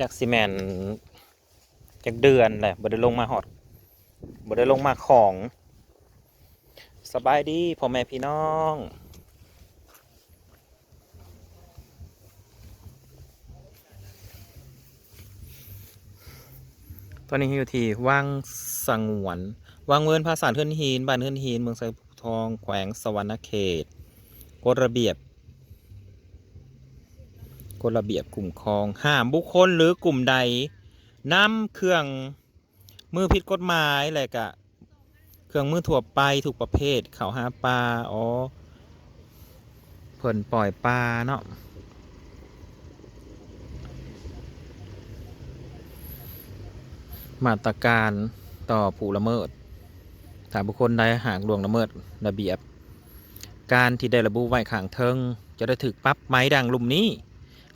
จากซีเมนจากเดือนแหละบ่ได้ลงมาหอดบ่ได้ลงมาของ สบายดีพ่อแม่พี่น้องตอนนี้อยู่ที่ว่างสังวนวังเวินภาษาเทือนหินบ้านเทือนหินเมืองไซทองแขวงสวรรณเขตกฎระเบียบ กฎระเบียบกลุ่มครอง ห้ามบุคคลหรือกลุ่มใดนำเครื่องมือผิดกฎหมายอะไรกะเครื่องมือถั่วไปถูกประเภทเขาหาปลาอ๋อเพิ่นปล่อยปลาเนาะมาตรการต่อผู้ละเมิดถ้าบุคคลใดหากล่วงละเมิดระเบียบ การที่ได้ระบุไว้ข้างเทิง จะได้ถึกปรับไม้ดังลุมนี้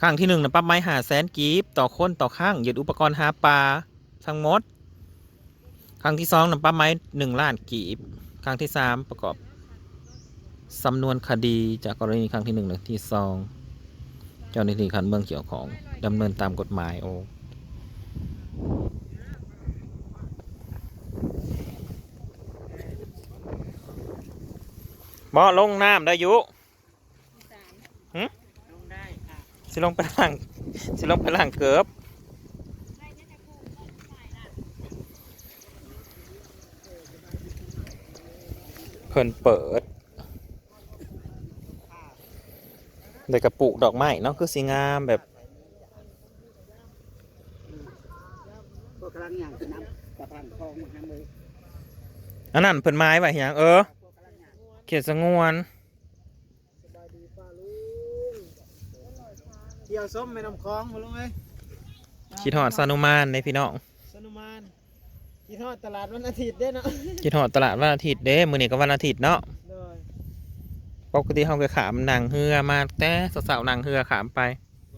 ข้างที่หนึ่งนะปรับไม้หาแสนกีบต่อคนต่อข้างยึดอุปกรณ์หาปลาทั้งหมดครั้งที่สองนะปรับไม้หนึ่งล้านกีบครั้งที่สามประกอบสำนวนคดีจากกรณีครั้งที่หนึ่งและที่สองเจ้าหน้าที่ขันเมืองเกี่ยวของดำเนินตามกฎหมายโอบ่ลงน้ำได้อยุหึลงได้ค่ะ สิลงไปล่างสิลงไปล่างเกือบเพิ่นเปิดเด็กกระปุกดอกไม้เนาะคือสีงามแบบกำลังอย่างน้ำกระพันคลองมาทำเลยอันนั้นเพิ่นไม้ไว้หยังเออ เขียนสงวน สบายดีป้าลุง เกี่ยวส้มไม่น้ำคลองมาลุงเอ้ยคิดหอดสานุมานในพี่น้องสนุมานกี่ทอดตลาดวันอาทิตย์เด้เนาะคิดหอดตลาดวันอาทิตย์เด้มื้อนี้ก็วันอาทิตย์เนาะเลยปกติเฮาก็ขามนางเฮือมาแต่สาวๆนางเฮือขามไป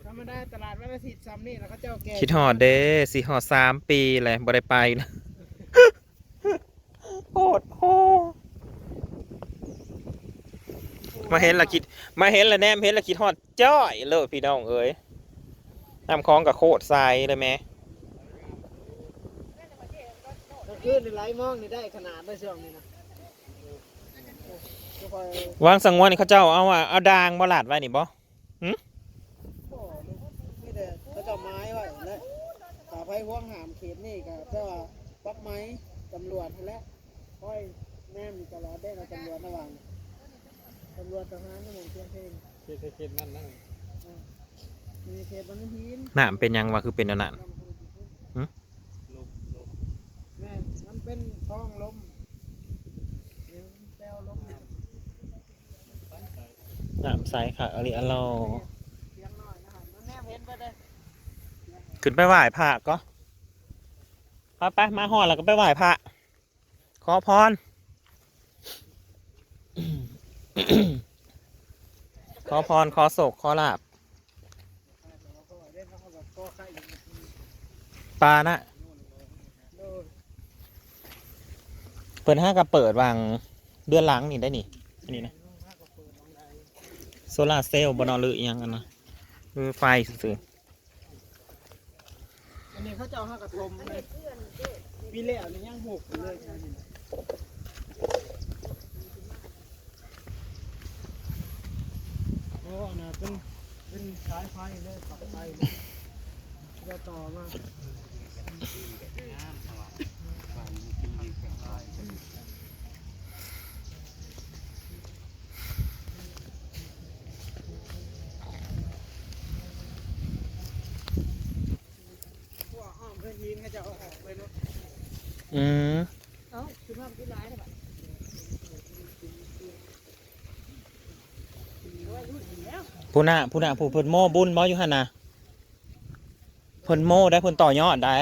ธรรมดาตลาดวันอาทิตย์ซ้ำนี่แล้วก็เจ้าแก่คิดหอดเด้สิหอดสามปีเลยบ่ได้ไปนะ โหดโห มาเห็นละคิด มาเห็นละแนมเห็นละคิดหอดจ้อยเลยพี่น้องเอ้ยน้ำคลองกับโคตรทรายเลยแม่ก็คือในไลฟ์มองนี่ได้ขนาดได้ช่วงนี้นะก็คอยวางสังวนนี่เขาเจ้าเอาอะเอาดางบ่ลาดไว้นี่บ่โอ้นี่แต่เขาจะเอาไม้ไว้และขาไฟห่วงหามเขตนี่ก็เจ้าว่าปักไม้ตำรวจนั่นแหละค่อยแนมอยู่ตลอดได้เราตำรวจระหว่างตำรวจทหารนี่มันเพียงเพลงเขตเขตนั่นนั่นมีเขตบางทีนน้ำเป็นหยังวะคือเป็นอันนั้นลบลบแม่นมันเป็นท้องลมเดี๋ยวแปลวลมเนี่ยน้ำใสค่ะอริอลอเสียงหน่อยนะครับมันแนมเห็นไปเลยขึ้นไปไหว้พระก็ไปไปมาหอดแล้วก็ไปไหว้พระขอพร ขอพรขอโศกขอลาบปลานะเปิดห้ากับเปิดวางเดือนหลังนี่ได้นี่อันนี้นะโซลาเซลล์บนอหรือยังกันนะคือไฟสื่ออันนี้เขาจะเอาห้ากระทมเลยปีแล้วนี่ยังหกเลย ใช่ไหมโอ้น่ะเป็นเป็นสายไฟเลยตัดไฟเลยจะต่อมาอ้อมเพื่อนยิงเขาจะเอาออกไปรถ ๆอืม เอ้าคือภาพที่ร้ายนะบัด ผู้น่ะผู้น่ะผู้เพิ่นโม่บุญบ่อยู่หั่นน่ะเพิ่นโม่ได้เพิ่นต่อยอดได้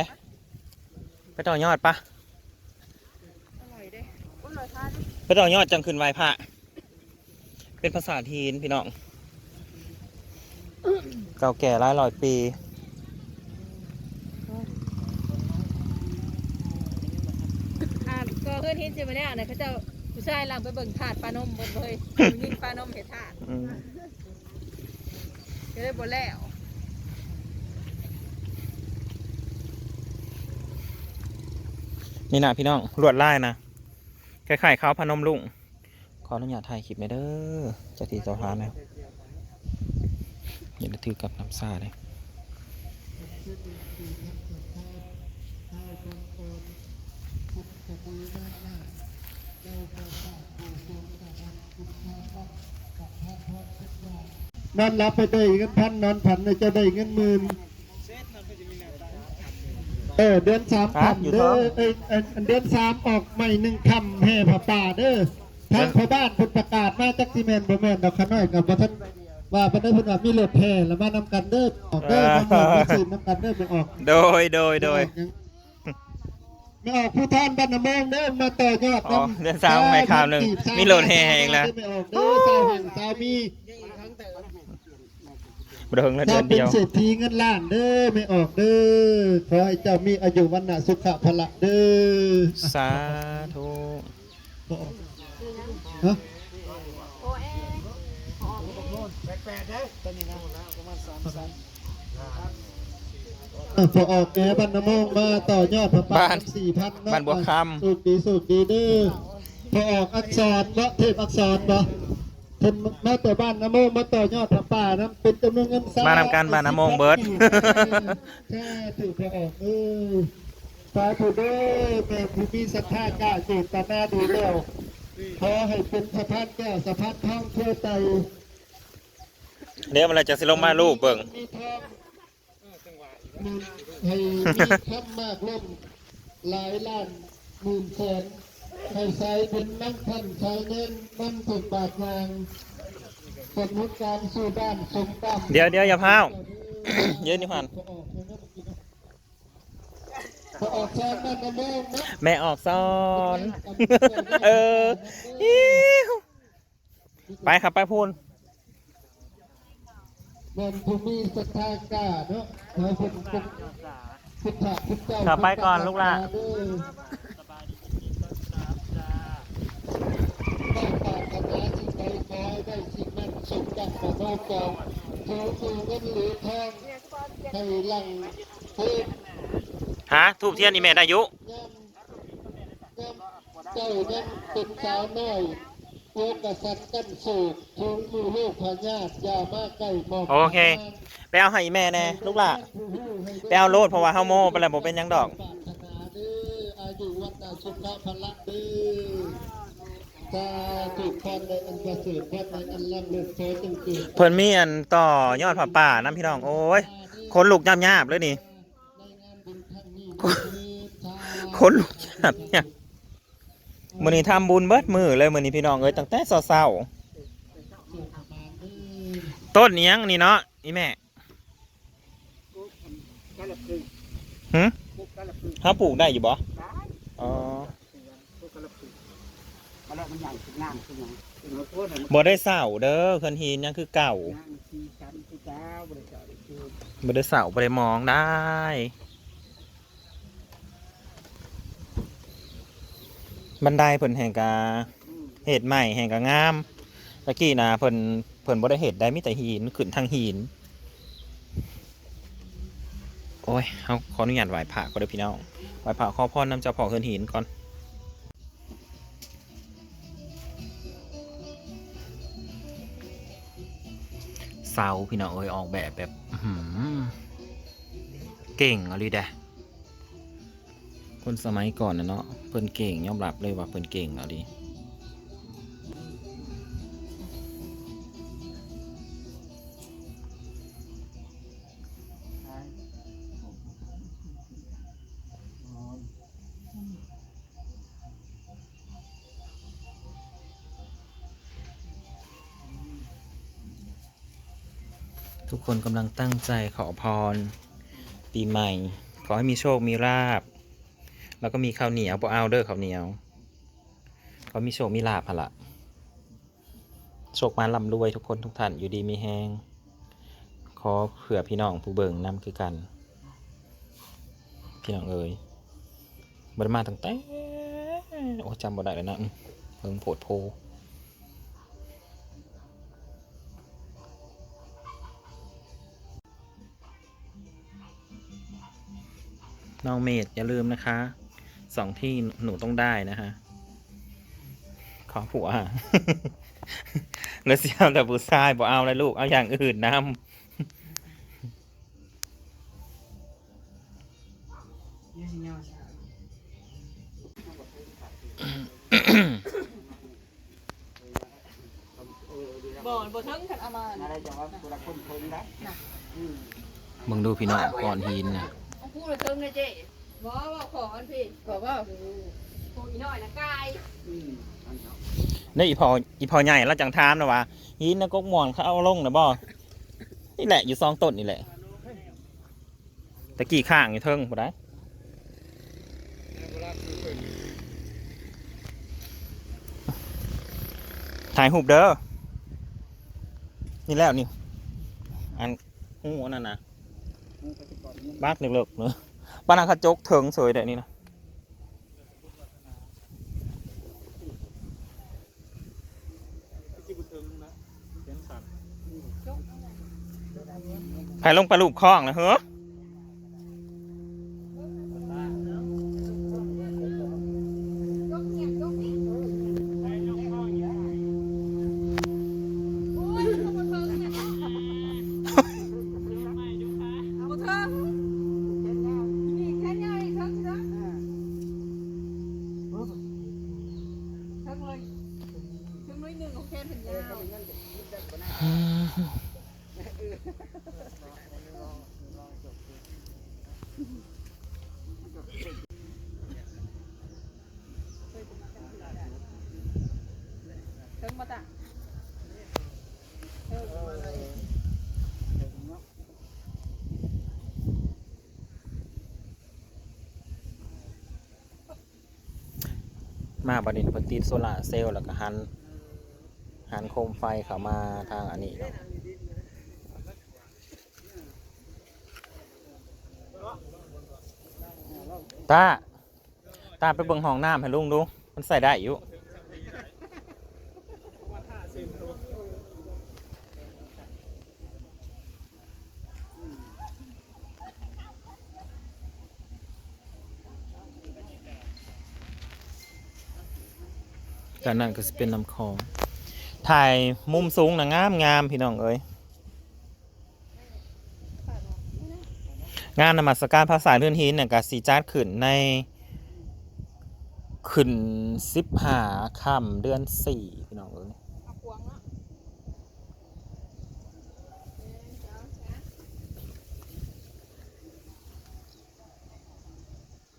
ไปต่อยอดปะไปต่อยอดจังขึ้นไหวพระเป็นภาษาทีนพี่น้อง เก่าแก่หลายร้อยปีก็เพื่อนเห็นใช่ไหมเนี่ยนะเขาจะผู้ชายลังไปเบิ่งถาดปลานมบนเลยยิงปลานมเห็ดถาด จะได้บแล้วนี่นะพี่น้องลวดลายนะไข่ายๆเขาพนมลุงขออนุญาตถ่ายคลิปไม่เด้อจะตีสะพานนะอย่าถือกับน้ำซาเลยเจ้าพ่อ นอนรับไปได้เงินพันนอนพันน่ะจะได้เงินหมื่นเออเดือนสามพันเด้อเอยเอยอันเดือนสามออกใหม่หนึ่งคำแห่ผ้าป่าเด้อทางพ่อบ้านเพิ่นประกาศมาจากซีเมนต์บ่แม่นดอกขน้อยกับบ่ท่านว่าเพิ่นได้เพิ่นว่ามีรถแห่แล้วมานำกันเด้อออกเด้อมาหมดมีสินำกันเด้อไปออก โดยโดยโดยไม่ออกผู้ท่านบ้านน้ำมงเด้อมาต่อยอดอ๋อเดือนสามไม่ข่าวหนึ่งมีโหลดแห่เองแล้วไม่ออกเด้อสาวแห่งสาวมีบ เดิงแล้วเดืถ้าอนเป็เดีนยวเศรษฐีเงินล้านเด้อไม่ออกเด้อขอให้เจ้ามีอายุวันนะสุขะพละเด้อสาธุบ่ออกฮะแปลกๆเด้อตอนนี้นะประมาณสามสันเออพอออกแอบ้านน้ำมงมาต่อยอดพระปาสี่พันบ้านบัวคสุขดีสุขดีเด้อพอออกอักษรเนาะเทพอักษรบ่ เพิ่นมาแต่บ้านน้ำมงมาต่อยอดพระป่านะเป็นจำนวนเงินำมานำการบานน้ำมงเบิร์ดแค่ถือพอออกเออสาธุเด้อแม่ผู้มีศรัทธากล้าเจตนาดีแล้วขอให้เป็นสะพานแก้วสะพานทองเพื่อใจเดี๋ยวมันจะสิลงมารูปเบิ่งมีทองมีให้มีคำมากล่มหลายล้านหมื่นแสน ให้ใช้เป็นนั่งท่านใช้เงินมันถูกบาทยางสมมุติการสู่บ้านสมบัติเดี๋ยวเดี๋ยวอย่าพาวยืนอยู่หันพอออกแทนบ้านน้ำมงนะแม่ออกซ้อน เอออิ๊วไปครับไปพูนแม่นผู้มีศรัทธากล้าเนาะขอให้เป็นพุทธพุทธพุทธเจ้าขับไปก่อนลูกหล่ะเด้อได้ปรารถนาสิ่งใดขอให้ ได้สิ่งนั้นสมดังประโนกองขอสู่เงินหรือทองให้หลังเพิ่มฮะทูบเทียนนี่แม่ได้อยุย่ำย่ำเจ้านั้นเป็นสาวน้อยโวกษัตริย์กันโศกทูลมู่ลูกพญาติยามาใกล้หมอกโอเค ไปเอาให้อีแม่แน่ลูกหล่ะไปเอาโลดเพราะว่าเฮาโม่ไปแล้วบ่เป็นหยังดอก ปรารถนาเด้ออายุวัฒนาสุขภาละเด้อ เพิ่นมีอันต่อยอดผ้าป่าน้ำพี่น้อง โอ้ยคนลุกยาบๆเลยนี่ในงาบุญคนี้คนลุกยาบเนี่ยมือนี้ทำบุญเบิดมือเลยมือนี้พี่น้องเอ้ยตั้งแต่เช้าๆต้นเนี้ยงนี่เนาะอีแม่กาลพึงหึพวกกาลพึงเฮาปลูกได้อยู่บ่อ๋อ มาแล้วมันใหญ่ขึ้นน้ำขึ้นหยังขึ้นมาโคตรมันบ่ได้เสาเด้อเพิ่นหินยังคือเก่าน้ำสีชั้นที่เจ้าบริจาคคือบ่ได้เสาบ่ได้มองได้บันไดเพิ่นแห่งกาเฮ็ดใหม่แห่งกางามตะกี้นะเพิ่นเพิ่นบ่ได้เฮ็ดได้มีแต่หินขึ้นทางหินโอ้ยเฮาขออนุญาตไหว้พระก่อนเด้อพี่น้องไหว้พระขอพรนำเจ้าพ่อเฮือนหินก่อน เสาพี่น้องเอ้ยออกแบบแบบหือเก่งอะไรเด้คนสมัยก่อนนะเนาะเพิ่นเก่งยอมรับเลยว่าเพิ่นเก่งอะไร คนกำลังตั้งใจขอพร ปีใหม่ ขอให้มีโชคมีลาบ แล้วก็มีข้าวเหนียวปเอาเด้อข้าวเหนียวเขามีโชคมีลาบพะละโชคมาลำรวยทุกคนทุกท่านอยู่ดีมีแหงขอเผื่อพี่น้องผู้เบิ่งนำคือกัน พี่น้องเอ๋ยบรมาตั้งแต่โอ้จำบ่ได้แล้วนะเพิ่งโผดโพ น้องเมดอย่าลืมนะคะสองที่หนูต้องได้นะฮะ ขอผัวแล้วเสียวแต่ผู้ชายบอกเอาเลยลูก เอาอย่างอื่นนำบ่บ่ถึงคันเอามาอะไรจังว่าเวลาคนทนนะมึงดูพี่น้องก่อนหินนะเอา พูดเลยถึงเลยเจ๊บ่ว่าขออันพี่ขอว่าโอ้ยน้อยนะกายนี่อีพออีพอใหญ่แล้วจังทามนะวะหินนะกกม่วงเขาเอาลงนะบ่นี่แหละอยู่ซองต้นนี่แหละตะกี้ข้างอยู่เทิงบ่ได้ถ่ายรูปเด้อนี่แล้วนี่อันหูอันนั้นนะ บ้านหนึ่งเล็กเนอะบ้านนาคาจกเถิงสวยแต่นี่นะที่บุญถึงนะเสียงสั่นใครลงปลาลูกคล้องนะเฮ้อ เอาเถอะนี่แค่นี้เถอะเถอะเถอะเลยถึงน้อยหนึ่งของแค่ถึงยาวถึงมาตะเออมาเลย มาบัดนี้เพิ่นติดโซล่าเซลล์แล้วก็หันหันโคมไฟเข้ามาทางอันนี้เนาะตาตาไปเบิ่งห้องน้ำให้ลุงดู มันใส่ได้อยู่้านนั้นก็จะเป็นลำคลอง ถ่ายมุมสูงนะงามงามพี่น้องเอ้ยงานนมัสการภาษาเลื่อนหินเนี่ยกับสีจัดขึ้นในขึ้นสิบหาค่ำเดือนสี่พี่น้องเอ้ย เอาพวงเนาะ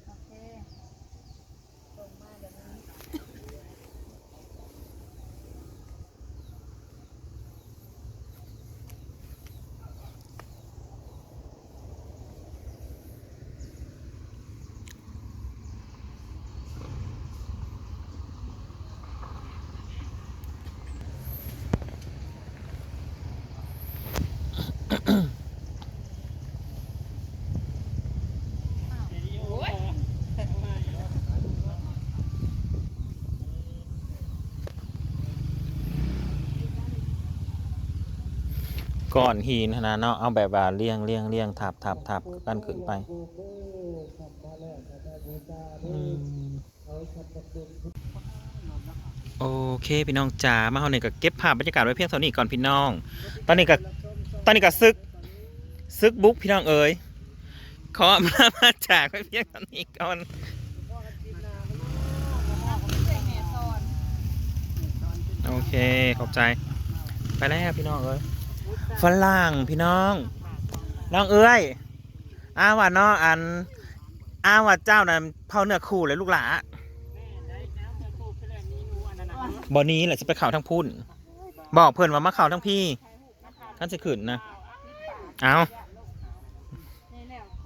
โอเคส่งมาเดี๋ยวนี้ ก่อนหินนะเนาะเอาแบบว่าเลี้ยงเลี้ยงเลี้ยงทับทับทับกันขึ้นไปโอเคพี่น้องจ๋ามาเฮาเนี่ยก็เก็บภาพบรรยากาศไว้เพียงเท่านี้ก่อนพี่น้อง ตอนนี้ก็ อนนี้ก็ซึก ซึกบุ๊กพี่น้องเอ๋ยขออำลามาจากไว้เพียงเท่านี้ก่อนโอเค ขอบใจ ไปแล้วพี่น้องเอ้ยฝรั่งพี่น้อง น้องเอ้ยอ้าว่าน้องอันอ้าว่าเจ้าน่ะเผาเนื้อคู่เลยลูกหลาบอนี้แหละจะไปเข่าทั้งพุ่น บอกเพื่อนว่ามาเข่าทั้งพี่ ท่านจะขืนนะ เอา